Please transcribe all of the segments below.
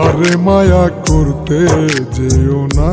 তারে মায়া করতে যেও না।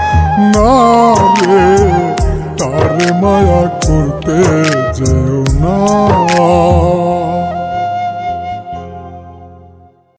না রে তার মায়া করতে যেও না।